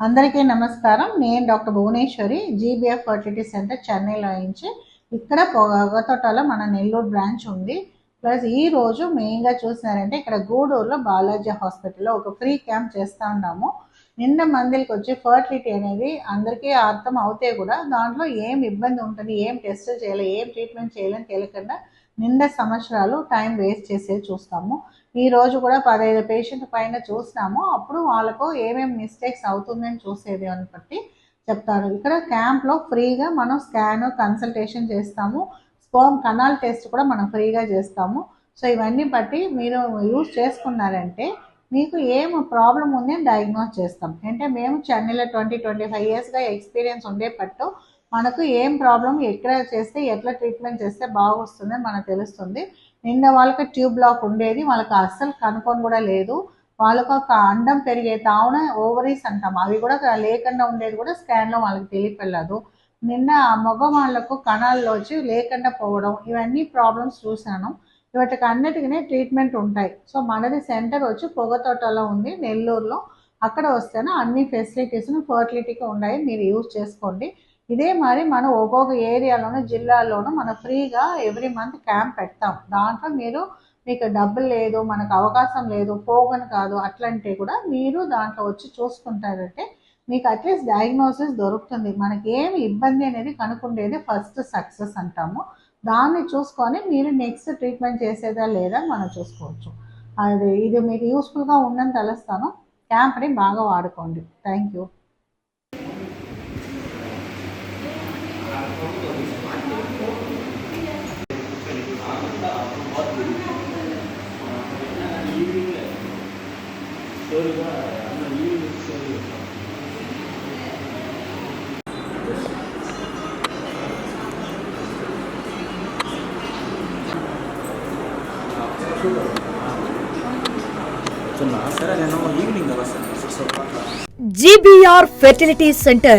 అందరికీ నమస్కారం. నేను doctor Bhuvaneswari GBF fertility centre చెన్నైలో నుంచి. ఇక్కడ పొగతోటలో మన నెల్లూరు బ్రాంచ్ ఉంది. ప్లస్ ఈ రోజు మెయిన్గా చూసినారంటే ఇక్కడ గూడూరులో బాలాజీ హాస్పిటల్లో ఒక ఫ్రీ క్యాంప్ చేస్తూ ఉన్నాము. నిండా మందికి వచ్చి ఫర్టిలిటీ అనేది అందరికీ అర్థం అవుతే కూడా దాంట్లో ఏం ఇబ్బంది ఉంటుంది ఏం టెస్ట్ చేయాలి ఏం ట్రీట్మెంట్ చేయాలని తెలియకుండా నిండా సంవత్సరాలు టైం వేస్ట్ చేసేది చూస్తాము. ఈ రోజు కూడా పదహైదు పేషెంట్ పైన చూసినాము. అప్పుడు వాళ్ళకు ఏమేమి మిస్టేక్స్ అవుతుందని చూసేది అని బట్టి చెప్తారు. ఇక్కడ క్యాంప్లో ఫ్రీగా మనం స్కాన్ కన్సల్టేషన్ చేస్తాము. స్పోమ్ కనాల్ టెస్ట్ కూడా మనం ఫ్రీగా చేస్తాము. సో ఇవన్నీ బట్టి మీరు యూజ్ చేసుకున్నారంటే మీకు ఏం ప్రాబ్లం ఉంది అని డయాగ్నోస్ చేస్తాం. అంటే మేము చెన్నైలో ట్వంటీ ట్వంటీ ఫైవ్ ఇయర్స్గా ఎక్స్పీరియన్స్ ఉండే పట్టు మనకు ఏం ప్రాబ్లం ఎక్కడ చేస్తే ఎట్లా ట్రీట్మెంట్ చేస్తే బాగొస్తుంది మనకు తెలుస్తుంది. నిన్న వాళ్ళకి ట్యూబ్ బ్లాక్ ఉండేది వాళ్ళకి అస్సలు కనుక్కొని కూడా లేదు. వాళ్ళకు ఒక అండం పెరిగే తావున ఓవరీస్ అంటాం. అవి కూడా లేకుండా ఉండేది కూడా స్కాన్లో వాళ్ళకి తెలియపెళ్ళదు నిన్న మగ వాళ్ళకు కణాల్లో వచ్చి లేకుండా పోవడం ఇవన్నీ ప్రాబ్లమ్స్ చూశాను. వాటికి అన్నిటికీ ట్రీట్మెంట్ ఉంటాయి. సో మనది సెంటర్ వచ్చి పొగతోటలో ఉంది నెల్లూరులో. అక్కడ వస్తేనే అన్ని ఫెసిలిటీస్ ఫర్టిలిటీకి ఉన్నాయి మీరు యూజ్ చేసుకోండి. ఇదే మరి మనం ఒక్కొక్క ఏరియాలోనూ జిల్లాల్లోనూ మనం ఫ్రీగా ఎవ్రీ మంత్ క్యాంప్ పెడతాం. దాంట్లో మీరు మీకు డబ్బులు లేదు మనకు అవకాశం లేదు పోగను కాదు అట్లాంటివి కూడా మీరు దాంట్లో వచ్చి చూసుకుంటారంటే మీకు అట్లీస్ట్ డయాగ్నోసిస్ దొరుకుతుంది. మనకి ఏమి ఇబ్బంది అనేది కనుక్కుండేది ఫస్ట్ సక్సెస్ అంటాము. దాన్ని చూసుకొని మీరు నెక్స్ట్ ట్రీట్మెంట్ చేసేదా లేదా మనం చూసుకోవచ్చు. అది ఇది మీకు యూస్ఫుల్గా ఉందని తెలుస్తాను క్యాంప్ని బాగా వాడుకోండి. Thank you gbr fertility center